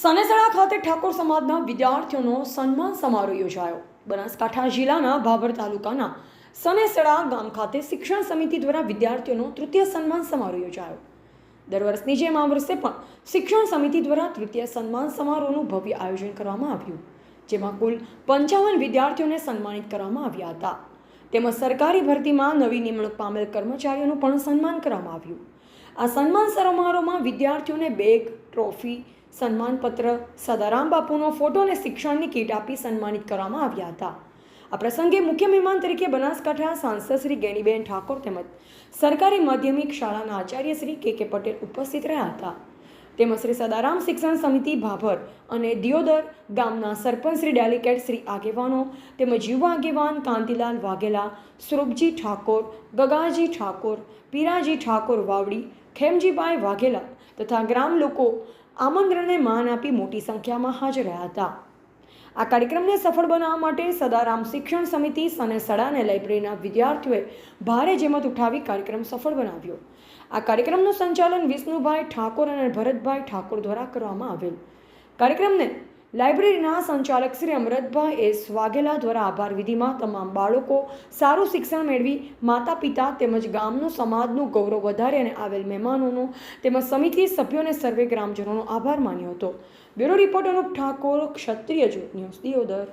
સનેસડા ખાતે ઠાકોર સમાજના વિદ્યાર્થીઓનો સન્માન સમારોહ યોજાયો. બનાસકાંઠા જિલ્લાના ભાભર તાલુકાના સનેસડા ગામ ખાતે શિક્ષણ સમિતિ દ્વારા વિદ્યાર્થીઓનો તૃતીય સન્માન સમારોહ યોજાયો. દર વર્ષની જેમ આ વર્ષે પણ શિક્ષણ સમિતિ દ્વારા તૃતીય સન્માન સમારોહનું ભવ્ય આયોજન કરવામાં આવ્યું, જેમાં કુલ પંચાવન વિદ્યાર્થીઓને સન્માનિત કરવામાં આવ્યા હતા. તેમજ સરકારી ભરતીમાં નવી નિમણૂક પામેલ કર્મચારીઓનું પણ સન્માન કરવામાં આવ્યું. આ સન્માન સમારોહમાં વિદ્યાર્થીઓને બેગ, ટ્રોફી સન્માનપત્ર સદારામ બાપુનો ફોટો અને શિક્ષણની કીટ આપી સન્માનિત કરવામાં આવ્યા હતા. આ પ્રસંગે મુખ્ય મહેમાન તરીકે બનાસકાંઠા સાંસદ શ્રી ગેનીબેન ઠાકોર તેમજ સરકારી માધ્યમિક શાળાના આચાર્ય શ્રી કે કે પટેલ ઉપસ્થિત રહ્યા હતા. તેમજ શ્રી સદારામ શિક્ષણ સમિતિ ભાભર અને દિયોદર ગામના સરપંચ શ્રી ડેલિકેટ શ્રી આગેવાનો તેમજ યુવા આગેવાન કાંતિલાલ વાઘેલા સ્વરૂપજી ઠાકોર, ગગાજી ઠાકોર, પીરાજી ઠાકોર વાવડી, ખેમજીભાઈ વાઘેલા તથા ગ્રામ લોકો આમંત્રણને માન આપી મોટી સંખ્યામાં હાજર હતા. આ કાર્યક્રમને સફળ બનાવવા માટે સદારામ શિક્ષણ સમિતિ અને સડાને લાઇબ્રેરીના વિદ્યાર્થીઓએ ભારે જેમત ઉઠાવી કાર્યક્રમ સફળ બનાવ્યો. આ કાર્યક્રમનું સંચાલન વિષ્ણુભાઈ ઠાકોર અને ભરતભાઈ ઠાકોર દ્વારા કરવામાં આવેલ. કાર્યક્રમને લાઇબ્રેરીના સંચાલક શ્રી અમૃતભાઈ એસ વાઘેલા દ્વારા આભાર વિધિમાં તમામ બાળકો સારું શિક્ષણ મેળવી માતા પિતા તેમજ ગામનું સમાજનું ગૌરવ વધારે અને આવેલ મહેમાનોનો તેમજ સમિતિ સભ્યોને સર્વે ગ્રામજનોનો આભાર માન્યો હતો. Bureau report Anup Thakor, Kshatriya Jyot news Deodar.